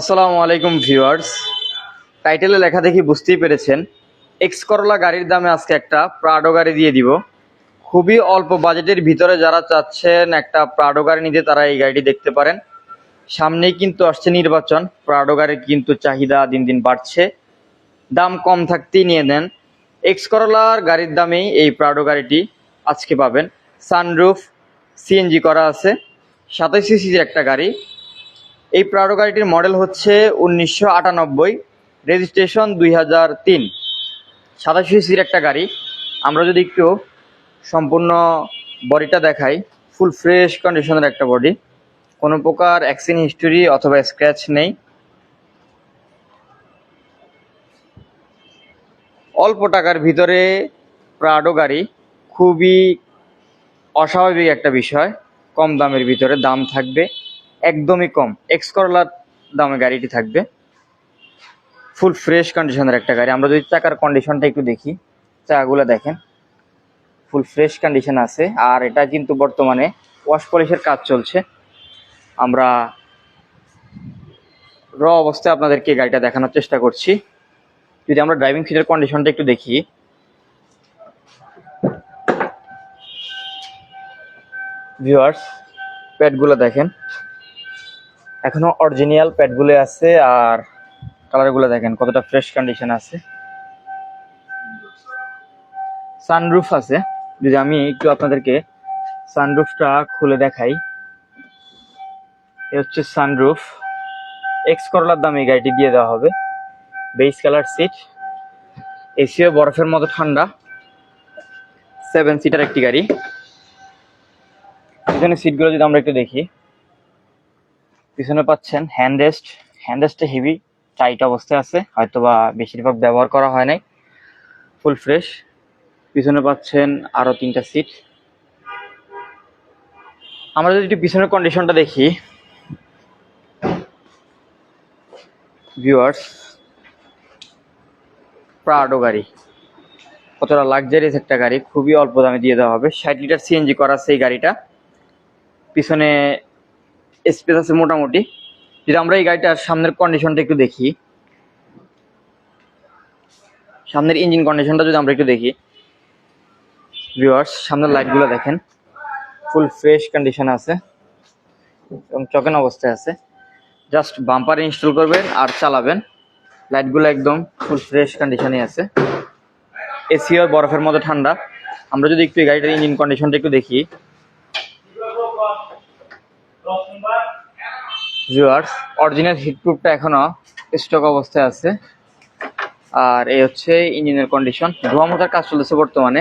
আসসালামু আলাইকুম ভিউয়ার্স। টাইটেলে লেখা দেখি বুঝতেই পেরেছেন। এক্স করলা গাড়ির দামে আজকে একটা প্রাডো গাড়ি দিয়ে দিব। খুবই অল্প বাজেটের ভিতরে যারা চাচ্ছেন একটা প্রাডো গাড়ি নিতে, তারা এই গাড়িটি দেখতে পারেন। সামনেই কিন্তু আসছে নির্বাচন। প্রাডো গাড়ির কিন্তু চাহিদা দিন দিন বাড়ছে। দাম কম থাকতেই নিয়ে নেন। এক্স করলার গাড়ির দামেই এই প্রাডো গাড়িটি আজকে পাবেন। সানরুফ সিএনজি করা আছে। সাতাশ সিসির একটা গাড়ি। এই প্রাডো গাড়িটির মডেল হচ্ছে উনিশশো আটানব্বই রেজিস্ট্রেশন দুই হাজার তিন। সাতাশি সিসির একটা গাড়ি। আমরা যদি একটু সম্পূর্ণ বডিটা দেখাই ফুল ফ্রেশ কন্ডিশনের একটা বডি কোনো প্রকার অ্যাক্সিডেন্ট হিস্টোরি অথবা স্ক্র্যাচ নেই। অল্প টাকার ভিতরে প্রাডো গাড়ি খুবই অস্বাভাবিক একটা বিষয়। কম দামের ভিতরে দাম থাকবে। একদমই কম। এক্স করলার দামে গাড়িটি থাকবে। ফুল ফ্রেশ কন্ডিশনের একটা গাড়ি। আমরা যদি চাকার কন্ডিশনটা একটু দেখি, চাকাগুলো দেখেন। ফুল ফ্রেশ কন্ডিশন আছে। আর এটা কিন্তু বর্তমানে ওয়াশ পলিশের কাজ চলছে। আমরা র অবস্থায় আপনাদেরকে গাড়িটা দেখানোর চেষ্টা করছি। যদি আমরা ড্রাইভিং সিটের কন্ডিশনটা একটু দেখি। ভিউয়ার্স প্যাডগুলো দেখেন। এখনও অরিজিনাল প্যাডগুলো আছে আর কালারগুলো দেখেন, কতটা ফ্রেশ কন্ডিশন আছে। সানরুফ আছে। যদি আমি একটু আপনাদেরকে সানরুফটা খুলে দেখাই। এ হচ্ছে সানরুফ এক্স করলার দামে এই গাড়িটি দিয়ে দেওয়া হবে। বেস কালার সিট এসিও বরফের মতো ঠান্ডা। সেভেন সিটার একটি গাড়ি। পিছনে সিটগুলো যদি আমরা একটু দেখি। পিছনে পাচ্ছেন হ্যান্ড রেস্ট হ্যান্ড রেস্টে হেভি টাইট অবস্থায় আছে। হয়তো বা বেশিরভাগ ব্যবহার করা হয় নাই। ফুল ফ্রেশ পিছনে পাচ্ছেন আরও তিনটা সিট আমরা যদি একটু পিছনের কন্ডিশনটা দেখি। ভিউয়ার্স প্রাডো গাড়ি। কতটা লাক্সারিয়াস একটা গাড়ি। খুবই অল্প দামে দিয়ে দেওয়া হবে। ষাট লিটার সিএনজি করা এই গাড়িটা। পিছনে স্পেস আছে মোটামুটি। যদি আমরা এই গাড়িটার সামনের কন্ডিশনটা একটু দেখি। সামনের ইঞ্জিন কন্ডিশনটা যদি আমরা একটু দেখি। ভিউয়ার্স সামনের লাইটগুলো দেখেন। ফুল ফ্রেশ কন্ডিশন আছে। এবং চকেন অবস্থায় আছে। জাস্ট বাম্পার ইনস্টল করবেন আর চালাবেন। লাইটগুলো একদম ফুল ফ্রেশ কন্ডিশনে আছে। এসিও বরফের মতো ঠান্ডা। আমরা যদি একটু গাড়িটার ইঞ্জিন কন্ডিশনটা একটু দেখি। ভিউয়ার্স অরিজিনাল হিটপ্রুফটা এখনও স্টক অবস্থায় আছে। আর এই হচ্ছে ইঞ্জিনের কন্ডিশন ধোয়া মোটার কাজ চলতেছে বর্তমানে।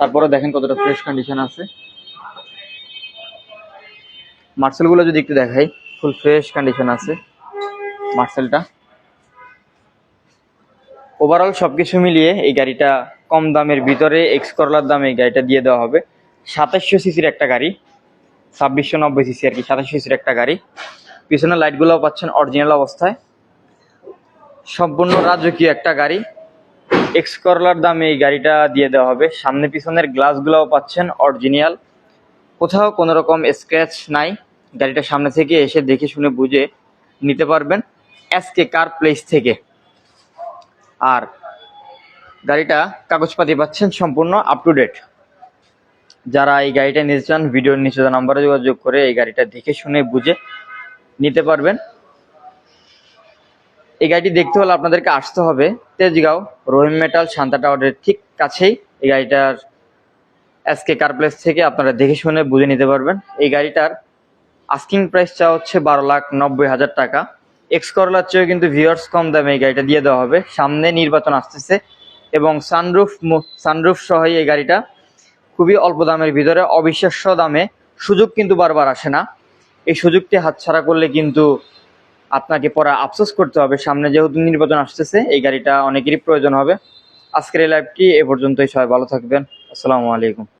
তারপরে দেখেন কতটা ফ্রেশ কন্ডিশন আছে। মার্সেলগুলো যদি একটু দেখাই ফুল ফ্রেশ কন্ডিশন আছে মার্সেলটা। ওভারঅল সবকিছু মিলিয়ে এই গাড়িটা কম দামের ভিতরে এক্স করলার দামে এই গাড়িটা দিয়ে দেওয়া হবে। সাতাশশো সিসির একটা গাড়ি। ছাব্বিশশো নব্বই সিসি আর কি, সাতাশশো সিসির একটা গাড়ি। পিছনের লাইটগুলোও পাচ্ছেন অরিজিনাল অবস্থায়। সম্পূর্ণ রাজকীয় একটা গাড়ি। এক্স করলার দামে এই গাড়িটা দিয়ে দেওয়া হবে। সামনে পিছনের গ্লাসগুলোও পাচ্ছেন অরিজিনাল কোথাও কোনো রকম স্ক্র্যাচ নাই। গাড়িটা সামনে থেকে এসে দেখে শুনে বুঝে নিতে পারবেন এসকে কার প্লেস থেকে। আর গাড়িটা কাগজপাতি পাচ্ছেন সম্পূর্ণ আপ টু ডেট যারা এই গাড়িটা নিতে চান, ভিডিওর নিচে নাম্বারে যোগাযোগ করে এই গাড়িটা দেখে শুনে বুঝে নিতে পারবেন। এই গাড়িটি দেখতে হলে আপনাদেরকে আসতে হবে তেজগাঁও রহিম মেটাল শান্তা টাওয়ারের ঠিক কাছেই। এই গাড়িটার এসকে কার প্লেস থেকে আপনারা দেখে শুনে বুঝে নিতে পারবেন। এই গাড়িটার আস্কিং প্রাইস চা হচ্ছে বারো লাখ নব্বই হাজার টাকা। এক্স করলার চেয়েও কিন্তু ভিউয়ার্স কম দামে এই গাড়িটা দিয়ে দেওয়া হবে। সামনে নির্বাচন আসতেছে এবং সানরুফ সানরুফ সহ এই গাড়িটা খুবই অল্প দামের ভিতরে, অবিশ্বাস্য দামে সুযোগ কিন্তু বারবার আসে না। এই সুযোগটি হাতছাড়া করলে কিন্তু আপনাকে পরে আফসোস করতে হবে। সামনে যেহেতু নির্বাচন আসতেছে, এই গাড়িটা অনেকেরই প্রয়োজন হবে। আজকের এই লাইভটি এ পর্যন্তই, সবাই ভালো থাকবেন। আসসালামু আলাইকুম।